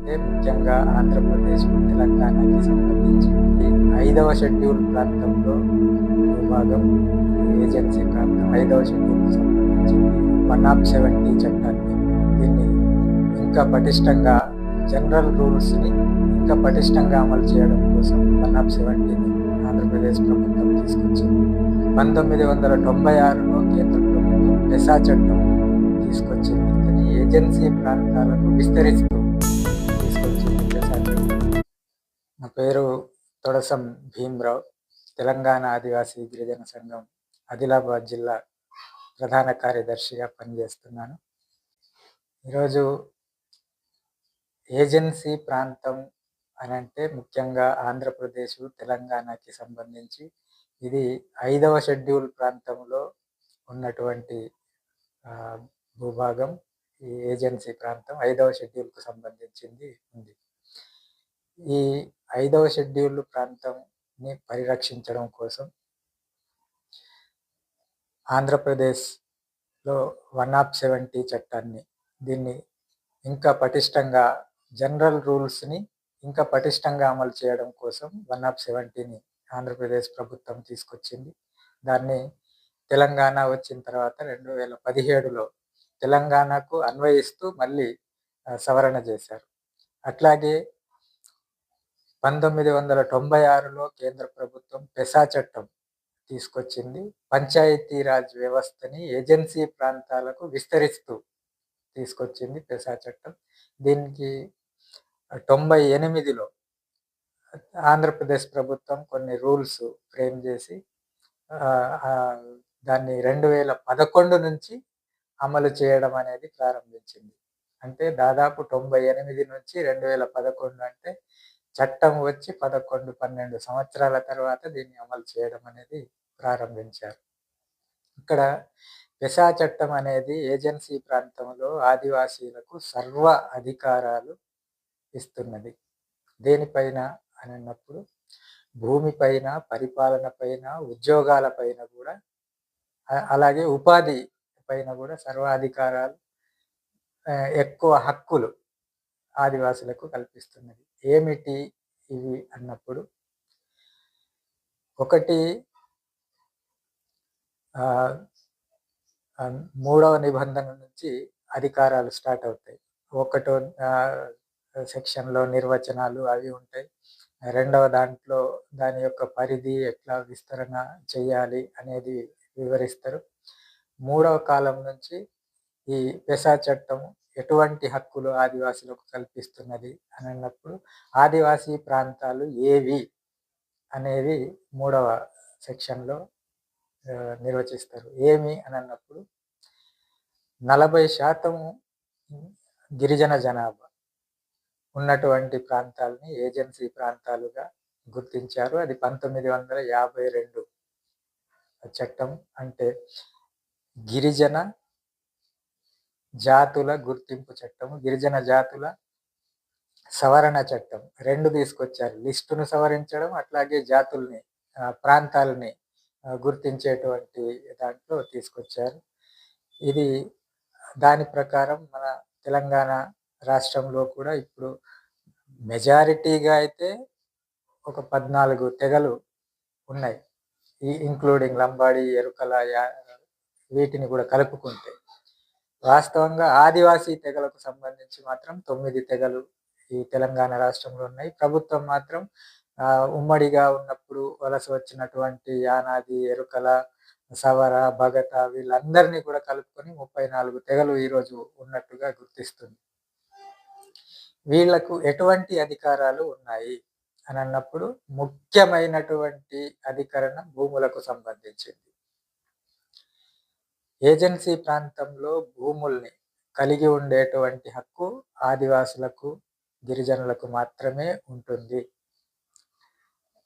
అంటే ముఖ్యంగా ఆంధ్రప్రదేశ్ తెలంగాణకి సంబంధించి ఐదవ షెడ్యూల్ ప్రాంతంలో విభాగం ఏజెన్సీ ప్రాంతం ఐదవ షెడ్యూల్కి సంబంధించి వన్ ఆఫ్ సెవెంటీ చట్టాన్ని దీన్ని ఇంకా పటిష్టంగా జనరల్ రూల్స్ని ఇంకా పటిష్టంగా అమలు చేయడం కోసం వన్ ఆఫ్ సెవెంటీని ఆంధ్రప్రదేశ్ ప్రభుత్వం తీసుకొచ్చింది. పంతొమ్మిది వందల తొంభై ఆరులో కేంద్ర ప్రభుత్వం పెసా చట్టం తీసుకొచ్చింది. కానీ ఏజెన్సీ ప్రాంతాలను విస్తరిస్తూ పేరు తొడసం భీమ్రావు తెలంగాణ ఆదివాసీ గిరిజన సంఘం ఆదిలాబాద్ జిల్లా ప్రధాన కార్యదర్శిగా పనిచేస్తున్నాను. ఈరోజు ఏజెన్సీ ప్రాంతం అని అంటే ముఖ్యంగా ఆంధ్రప్రదేశ్ తెలంగాణకి సంబంధించి ఇది ఐదవ షెడ్యూల్ ప్రాంతంలో ఉన్నటువంటి భూభాగం ఈ ఏజెన్సీ ప్రాంతం ఐదవ షెడ్యూల్కు సంబంధించింది ఉంది. ఈ ఐదవ షెడ్యూల్ ప్రాంతంని పరిరక్షించడం కోసం ఆంధ్రప్రదేశ్లో వన్ ఆఫ్ సెవెంటీ చట్టాన్ని దీన్ని ఇంకా పటిష్టంగా జనరల్ రూల్స్ని ఇంకా పటిష్టంగా అమలు చేయడం కోసం వన్ ఆఫ్ సెవెంటీని ఆంధ్రప్రదేశ్ ప్రభుత్వం తీసుకొచ్చింది. దాన్ని తెలంగాణ వచ్చిన తర్వాత రెండు వేల పదిహేడులో తెలంగాణకు అన్వయిస్తూ మళ్ళీ సవరణ చేశారు. అట్లాగే పంతొమ్మిది వందల తొంభై ఆరులో కేంద్ర ప్రభుత్వం పెసా చట్టం తీసుకొచ్చింది. పంచాయతీరాజ్ వ్యవస్థని ఏజెన్సీ ప్రాంతాలకు విస్తరిస్తూ తీసుకొచ్చింది పెసా చట్టం. దీనికి తొంభై ఎనిమిదిలో ఆంధ్రప్రదేశ్ ప్రభుత్వం కొన్ని రూల్స్ ఫ్రేమ్ చేసి దాన్ని రెండు వేల పదకొండు నుంచి అమలు చేయడం అనేది ప్రారంభించింది. అంటే దాదాపు తొంభై ఎనిమిది నుంచి రెండు వేల పదకొండు అంటే చట్టం వచ్చి పదకొండు పన్నెండు సంవత్సరాల తర్వాత దీన్ని అమలు చేయడం అనేది ప్రారంభించారు. ఇక్కడ పెసా చట్టం అనేది ఏజెన్సీ ప్రాంతంలో ఆదివాసీలకు సర్వ అధికారాలు ఇస్తున్నది. దేనిపైన అని అన్నప్పుడు భూమిపైన పరిపాలన పైన ఉద్యోగాల పైన కూడా అలాగే ఉపాధి పైన కూడా సర్వాధికారాలు ఎక్కువ హక్కులు ఆదివాసులకు కల్పిస్తున్నది. ఏమిటి ఇవి అన్నప్పుడు? ఒకటి మూడవ నిబంధన నుంచి అధికారాలు స్టార్ట్ అవుతాయి. ఒకటో సెక్షన్లో నిర్వచనాలు అవి ఉంటాయి. రెండవ దాంట్లో దాని యొక్క పరిధి ఎట్లా విస్తరణ చేయాలి అనేది వివరిస్తారు. మూడవ కాలం నుంచి ఈ పెసా చట్టం ఎటువంటి హక్కులు ఆదివాసులకు కల్పిస్తున్నది అని అన్నప్పుడు ఆదివాసీ ప్రాంతాలు ఏవి అనేవి మూడవ సెక్షన్లో నిర్వచిస్తారు. ఏమి అని అన్నప్పుడు నలభై శాతం గిరిజన జనాభా ఉన్నటువంటి ప్రాంతాలని ఏజెన్సీ ప్రాంతాలుగా గుర్తించారు. అది పంతొమ్మిది వందల యాభై రెండు చట్టం అంటే గిరిజన జాతుల గుర్తింపు చట్టం గిరిజన జాతుల సవరణ చట్టం. రెండు తీసుకొచ్చారు. లిస్టును సవరించడం అట్లాగే జాతుల్ని ప్రాంతాలని గుర్తించేటువంటి దాంట్లో తీసుకొచ్చారు. ఇది దాని ప్రకారం మన తెలంగాణ రాష్ట్రంలో కూడా ఇప్పుడు మెజారిటీగా అయితే ఒక పద్నాలుగు తెగలు ఉన్నాయి. ఈ ఇంక్లూడింగ్ లంబాడి ఎరుకల యా- వీటిని కూడా కలుపుకుంటే. వాస్తవంగా ఆదివాసీ తెగలకు సంబంధించి మాత్రం తొమ్మిది తెగలు ఈ తెలంగాణ రాష్ట్రంలో ఉన్నాయి. ప్రభుత్వం మాత్రం ఉమ్మడిగా ఉన్నప్పుడు వలస వచ్చినటువంటి యానాది ఎరుకల సవర భగత వీళ్ళందరినీ కూడా కలుపుకొని ముప్పై నాలుగు తెగలు ఈరోజు ఉన్నట్టుగా గుర్తిస్తుంది. వీళ్ళకు ఎటువంటి అధికారాలు ఉన్నాయి? అని అన్నప్పుడు ముఖ్యమైనటువంటి అధికరణ భూములకు సంబంధించింది. ఏజెన్సీ ప్రాంతంలో భూముల్ని కలిగి ఉండేటువంటి హక్కు ఆదివాసులకు గిరిజనులకు మాత్రమే ఉంటుంది.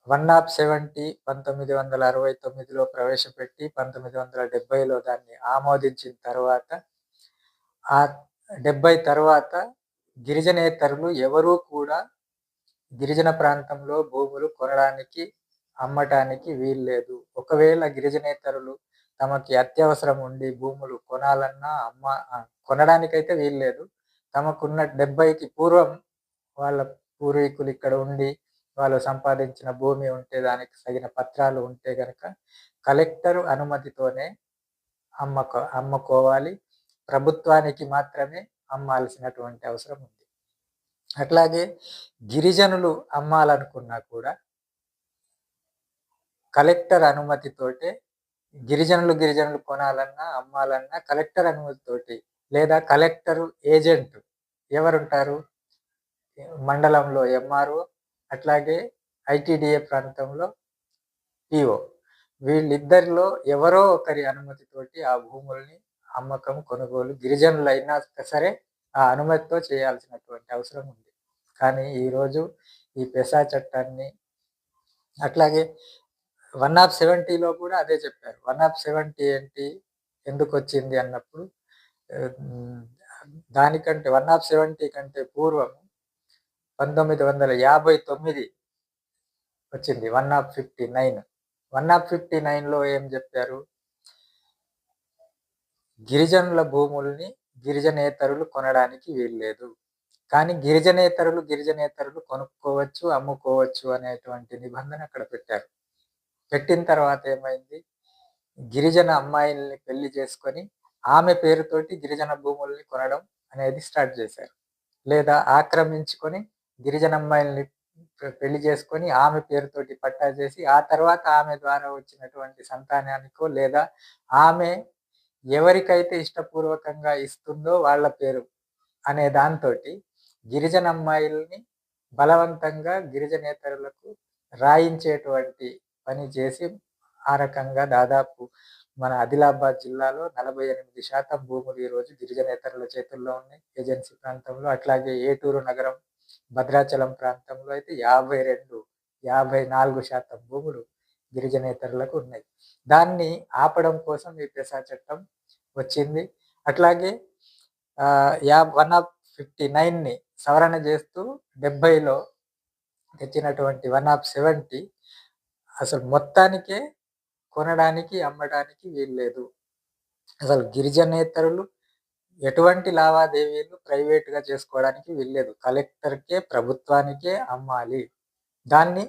వన్ ఆఫ్ సెవెంటీ పంతొమ్మిది వందల అరవై తొమ్మిదిలో ప్రవేశపెట్టి పంతొమ్మిది వందల డెబ్బైలో దాన్ని ఆమోదించిన తర్వాత ఆ డెబ్బై తర్వాత గిరిజనేతరులు ఎవరూ కూడా గిరిజన ప్రాంతంలో భూములు కొనడానికి అమ్మటానికి వీల్లేదు. ఒకవేళ గిరిజనేతరులు తమకి అత్యవసరం ఉండి భూములు కొనాలన్నా అమ్మ కొనడానికైతే వీల్లేదు తమకున్న డెబ్బైకి పూర్వం వాళ్ళ పూర్వీకులు ఇక్కడ ఉండి వాళ్ళు సంపాదించిన భూమి ఉంటే దానికి తగిన పత్రాలు ఉంటే గనక కలెక్టర్ అనుమతితోనే అమ్మకో అమ్ముకోవాలి. ప్రభుత్వానికి మాత్రమే అమ్మాల్సినటువంటి అవసరం ఉంది. అట్లాగే గిరిజనులు అమ్మాలనుకున్నా కూడా కలెక్టర్ అనుమతితోటే గిరిజనులు గిరిజనులు కొనాలన్నా అమ్మాలన్నా కలెక్టర్ అనుమతితోటి లేదా కలెక్టర్ ఏజెంట్ ఎవరుంటారు? మండలంలో ఎంఆర్ఓ అట్లాగే ఐటీడీఏ ప్రాంతంలో పిఓ. వీళ్ళిద్దరిలో ఎవరో ఒకరి అనుమతితోటి ఆ భూముల్ని అమ్మకం కొనుగోలు గిరిజనులు అయినా సరే ఆ అనుమతితో చేయాల్సినటువంటి అవసరం ఉంది. కానీ ఈరోజు ఈ పెసా చట్టాన్ని అట్లాగే వన్ ఆఫ్ సెవెంటీలో కూడా అదే చెప్పారు. వన్ ఆఫ్ సెవెంటీ ఏంటి? ఎందుకు వచ్చింది అన్నప్పుడు దానికంటే వన్ ఆఫ్ సెవెంటీ కంటే పూర్వం పంతొమ్మిది వందల యాభై తొమ్మిది వచ్చింది one of fifty nine. One of fifty నైన్లో ఏం చెప్పారు? గిరిజనుల భూముల్ని గిరిజనేతరులు కొనడానికి వీల్లేదు. కానీ గిరిజనేతరులు గిరిజనేతరులు కొనుక్కోవచ్చు అమ్ముకోవచ్చు అనేటువంటి నిబంధన అక్కడ పెట్టారు. పెట్టిన తర్వాత ఏమైంది? గిరిజన అమ్మాయిల్ని పెళ్ళి చేసుకొని ఆమె పేరుతోటి గిరిజన భూముల్ని కొనడం అనేది స్టార్ట్ చేశారు. లేదా ఆక్రమించుకొని గిరిజన అమ్మాయిల్ని పెళ్ళి చేసుకొని ఆమె పేరుతోటి పట్టా చేసి ఆ తర్వాత ఆమె ద్వారా వచ్చినటువంటి సంతానానికో లేదా ఆమె ఎవరికైతే ఇష్టపూర్వకంగా ఇస్తుందో వాళ్ళ పేరు అనే దాంతో గిరిజన అమ్మాయిల్ని బలవంతంగా గిరిజనేతరులకు రాయించేటువంటి పని చేసి ఆ రకంగా దాదాపు మన ఆదిలాబాద్ జిల్లాలో నలభై ఎనిమిది శాతం భూములు ఈరోజు గిరిజనేతరుల చేతుల్లో ఉన్నాయి. ఏజెన్సీ ప్రాంతంలో అట్లాగే ఏటూరు నగరం భద్రాచలం ప్రాంతంలో అయితే యాభై రెండు యాభై నాలుగు శాతం భూములు గిరిజనేతరులకు ఉన్నాయి. దాన్ని ఆపడం కోసం ఈ పెసా చట్టం వచ్చింది. అట్లాగే యా వన్ ఆఫ్ ఫిఫ్టీ నైన్ని సవరణ చేస్తూ డెబ్బైలో తెచ్చినటువంటి వన్ ఆఫ్ సెవెంటీ అసలు మొత్తానికే కొనడానికి అమ్మడానికి వీల్లేదు అసలు గిరిజనేతరులు ఎటువంటి లావాదేవీలు ప్రైవేట్గా చేసుకోవడానికి వీల్లేదు కలెక్టర్కే ప్రభుత్వానికే అమ్మాలి. దాన్ని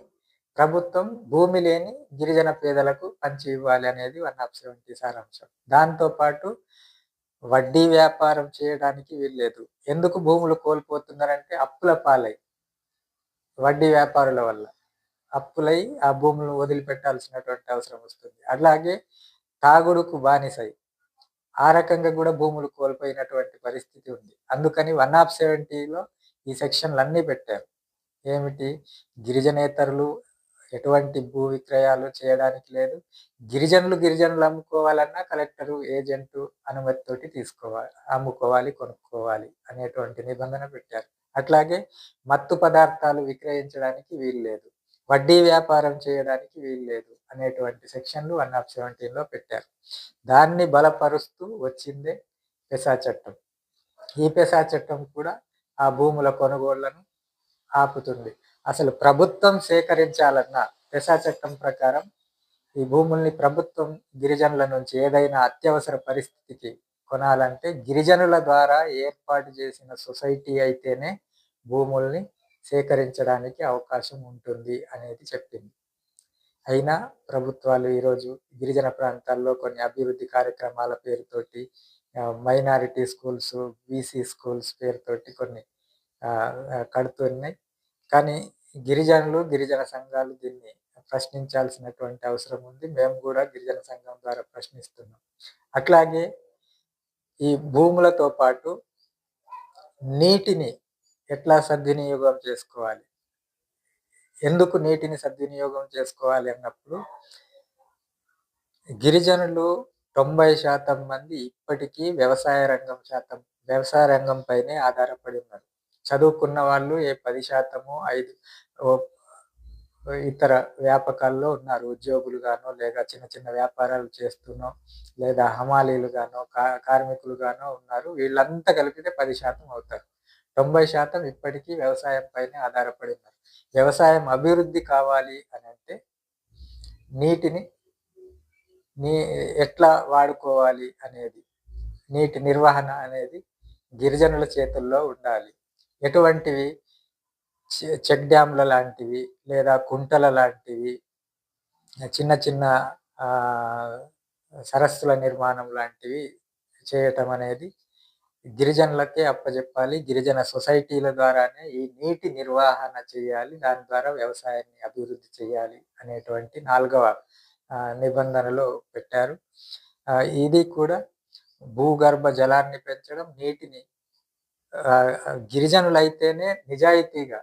ప్రభుత్వం భూమి లేని గిరిజన పేదలకు పంచి ఇవ్వాలి అనేది వన్ ఆఫ్ సెవెంటీ సారాంశం. దాంతోపాటు వడ్డీ వ్యాపారం చేయడానికి వీల్లేదు ఎందుకు భూములు కోల్పోతున్నారంటే అప్పుల పాలై వడ్డీ వ్యాపారుల వల్ల. అప్పులై ఆ భూములను వదిలిపెట్టాల్సినటువంటి అవసరం వస్తుంది. అలాగే తాగుడుకు బానిసై. ఆ రకంగా కూడా భూములు కోల్పోయినటువంటి పరిస్థితి ఉంది. అందుకని వన్ ఆఫ్ సెవెంటీలో ఈ సెక్షన్లు అన్నీ పెట్టారు. ఏమిటి? గిరిజనేతరులు ఎటువంటి భూ విక్రయాలు చేయడానికి లేదు. గిరిజనులు గిరిజనులు అమ్ముకోవాలన్నా కలెక్టరు ఏజెంటు అనుమతితోటి తీసుకోవాలి అమ్ముకోవాలి కొనుక్కోవాలి అనేటువంటి నిబంధన పెట్టారు. అట్లాగే మత్తు పదార్థాలు విక్రయించడానికి వీలు లేదు. వడ్డీ వ్యాపారం చేయడానికి వీలు లేదు అనేటువంటి సెక్షన్లు వన్ ఆఫ్ సెవెంటీన్లో పెట్టారు. దాన్ని బలపరుస్తూ వచ్చిందే పెసా చట్టం. ఈ పెసా చట్టం కూడా ఆ భూముల కొనుగోళ్ళను ఆపుతుంది. అసలు ప్రభుత్వం సేకరించాలన్న పెసా చట్టం ప్రకారం ఈ భూముల్ని ప్రభుత్వం గిరిజనుల నుంచి ఏదైనా అత్యవసర పరిస్థితికి కొనాలంటే గిరిజనుల ద్వారా ఏర్పాటు చేసిన సొసైటీ అయితేనే భూముల్ని సేకరించడానికి అవకాశం ఉంటుంది అనేది చెప్పింది. అయినా ప్రభుత్వాలు ఈరోజు గిరిజన ప్రాంతాల్లో కొన్ని అభివృద్ధి కార్యక్రమాల పేరుతోటి మైనారిటీ స్కూల్స్ బీసీ స్కూల్స్ పేరుతోటి కొన్ని కడుతున్నాయి. కానీ గిరిజనులు గిరిజన సంఘాలు దీన్ని ప్రశ్నించాల్సినటువంటి అవసరం ఉంది. మేము కూడా గిరిజన సంఘం ద్వారా ప్రశ్నిస్తున్నాం. అట్లాగే ఈ భూములతో పాటు నీటిని ఎట్లా సద్వినియోగం చేసుకోవాలి? ఎందుకు నీటిని సద్వినియోగం చేసుకోవాలి అన్నప్పుడు గిరిజనులు తొంభై శాతం మంది ఇప్పటికీ వ్యవసాయ రంగం శాతం వ్యవసాయ రంగం పైనే ఆధారపడి ఉన్నారు. చదువుకున్న వాళ్ళు ఏ పది శాతము ఐదు ఇతర వ్యాపకాల్లో ఉన్నారు. ఉద్యోగులుగానో లేదా చిన్న చిన్న వ్యాపారాలు చేస్తున్నో లేదా హమాలీలుగానో కార్మికులుగానో ఉన్నారు. వీళ్ళంతా కలిపితే పది శాతం అవుతారు. తొంభై శాతం ఇప్పటికీ వ్యవసాయం పైనే ఆధారపడి ఉన్నారు వ్యవసాయం అభివృద్ధి కావాలి అని అంటే నీటిని నీ ఎట్లా వాడుకోవాలి అనేది నీటి నిర్వహణ అనేది గిరిజనుల చేతుల్లో ఉండాలి. ఎటువంటివి? చె- చెక్ డ్యాంల లాంటివి లేదా కుంటల లాంటివి చిన్న చిన్న సరస్సుల నిర్మాణం లాంటివి చేయటం అనేది గిరిజనులకే అప్పచెప్పాలి గిరిజన సొసైటీల ద్వారానే ఈ నీటి నిర్వహణ చేయాలి. దాని ద్వారా వ్యవసాయాన్ని అభివృద్ధి చేయాలి అనేటువంటి నాలుగవ నిబంధనలు నిబంధనలో పెట్టారు. ఇది కూడా భూగర్భ జలాన్ని పెంచడం నీటిని గిరిజనులైతేనే నిజాయితీగా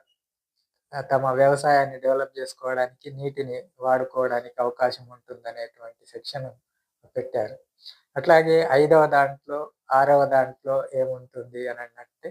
తమ వ్యవసాయాన్ని డెవలప్ చేసుకోవడానికి నీటిని వాడుకోవడానికి అవకాశం ఉంటుందనేటువంటి సెక్షన్ పెట్టారు. అట్లాగే ఐదవ దాంట్లో ఆరవ దాంట్లో ఏముంటుంది అని అన్నట్టే